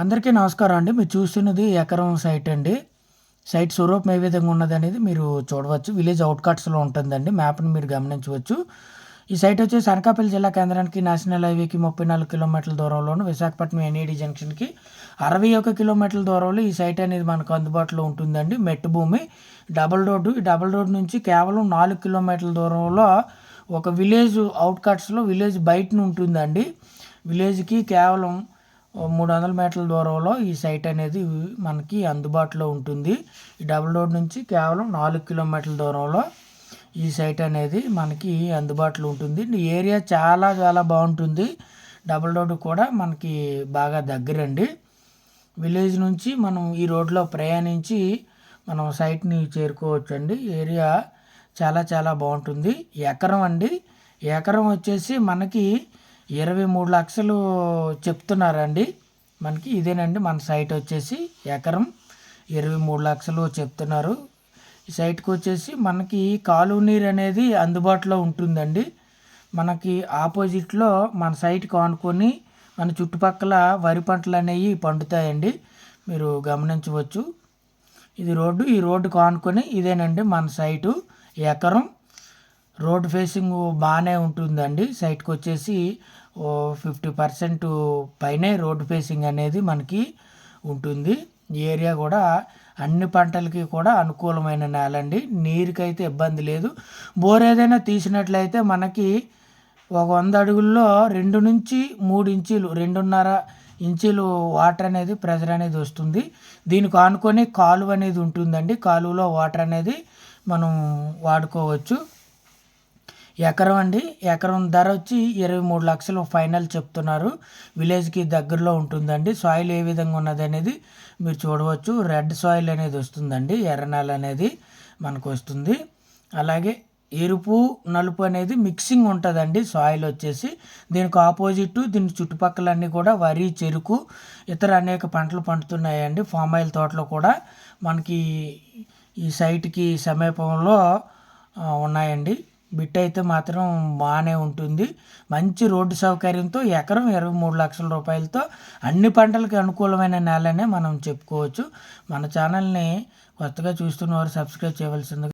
అందరికీ నమస్కారం అండి. మీరు చూస్తున్నది ఎకరం సైట్ అండి. సైట్ స్వరూపం ఏ విధంగా ఉన్నది అనేది మీరు చూడవచ్చు. విలేజ్ అవుట్కట్స్లో ఉంటుందండి. మ్యాప్ని మీరు గమనించవచ్చు. ఈ సైట్ వచ్చేసి అనకాపల్లి జిల్లా కేంద్రానికి నేషనల్ హైవేకి ముప్పై నాలుగు కిలోమీటర్ల దూరంలోను విశాఖపట్నం ఎన్ఈడి జంక్షన్కి అరవై ఒక కిలోమీటర్ల దూరంలో ఈ సైట్ అనేది మనకు అందుబాటులో ఉంటుందండి. మెట్టు భూమి డబల్ రోడ్డు. ఈ డబుల్ రోడ్ నుంచి కేవలం నాలుగు కిలోమీటర్ల దూరంలో ఒక విలేజ్ అవుట్కట్స్లో విలేజ్ బయటను ఉంటుందండి. విలేజ్కి కేవలం మూడు వందల మీటర్ల దూరంలో ఈ సైట్ అనేది మనకి అందుబాటులో ఉంటుంది. ఈ డబుల్ రోడ్ నుంచి కేవలం నాలుగు కిలోమీటర్ల దూరంలో ఈ సైట్ అనేది మనకి అందుబాటులో ఉంటుంది. ఈ ఏరియా చాలా చాలా బాగుంటుంది. డబుల్ రోడ్ కూడా మనకి బాగా దగ్గరండి. విలేజ్ నుంచి మనం ఈ రోడ్లో ప్రయాణించి మనం సైట్ని చేరుకోవచ్చు అండి ఏరియా చాలా చాలా బాగుంటుంది. ఎకరం అండి. ఎకరం వచ్చేసి మనకి ఇరవై మూడు లక్షలు చెప్తున్నారండి. మనకి ఇదేనండి మన సైట్ వచ్చేసి ఎకరం ఇరవై మూడు లక్షలు చెప్తున్నారు. ఈ సైట్కి వచ్చేసి మనకి కాలువ నీరు అనేది అందుబాటులో ఉంటుందండి. మనకి ఆపోజిట్లో మన సైట్ కానుకొని మన చుట్టుపక్కల వరి పంటలు అనేవి పండుతాయండి. మీరు గమనించవచ్చు. ఇది రోడ్డు ఈ రోడ్డు కానుకొని ఇదేనండి మన సైటు ఎకరం. రోడ్ ఫేసింగ్ బాగానే ఉంటుందండి. సైట్కి వచ్చేసి ఫిఫ్టీ పర్సెంట్ పైనే రోడ్ ఫేసింగ్ అనేది మనకి ఉంటుంది. ఈ ఏరియా కూడా అన్ని పంటలకి కూడా అనుకూలమైన నేల అండి నీరుకైతే ఇబ్బంది లేదు. బోర్ ఏదైనా తీసినట్లయితే మనకి ఒక వంద అడుగుల్లో రెండు నుంచి మూడు ఇంచీలు రెండున్నర ఇంచీలు వాటర్ అనేది ప్రెజర్ అనేది వస్తుంది. దీనికి ఆనుకొని కాలువ అనేది ఉంటుందండి. కాలువలో వాటర్ అనేది మనం వాడుకోవచ్చు. ఎకరం అండి. ఎకరం ధర వచ్చి ఇరవై మూడు లక్షలు ఫైనల్ చెప్తున్నారు. విలేజ్కి దగ్గరలో ఉంటుందండి. సాయిల్ ఏ విధంగా ఉన్నది అనేది మీరు చూడవచ్చు. రెడ్ సాయిల్ అనేది వస్తుందండి. ఎర్రనేల అనేది మనకు వస్తుంది. అలాగే ఎరుపు నలుపు అనేది మిక్సింగ్ ఉంటుందండి సాయిల్ వచ్చేసి. దీనికి ఆపోజిట్ దీని చుట్టుపక్కలన్నీ కూడా వరి చెరుకు ఇతర అనేక పంటలు పండుతున్నాయండి. ఫామ్ ఆయిల్ తోటలు కూడా మనకి ఈ సైట్కి సమీపంలో ఉన్నాయండి. బిట్ అయితే మాత్రం బాగానే ఉంటుంది. మంచి రోడ్డు సౌకర్యంతో ఎకరం ఇరవై మూడు లక్షల రూపాయలతో అన్ని పంటలకు అనుకూలమైన నేలనే మనం చెప్పుకోవచ్చు. మన ఛానల్ని కొత్తగా చూస్తున్న వారు సబ్స్క్రైబ్ చేయవలసింది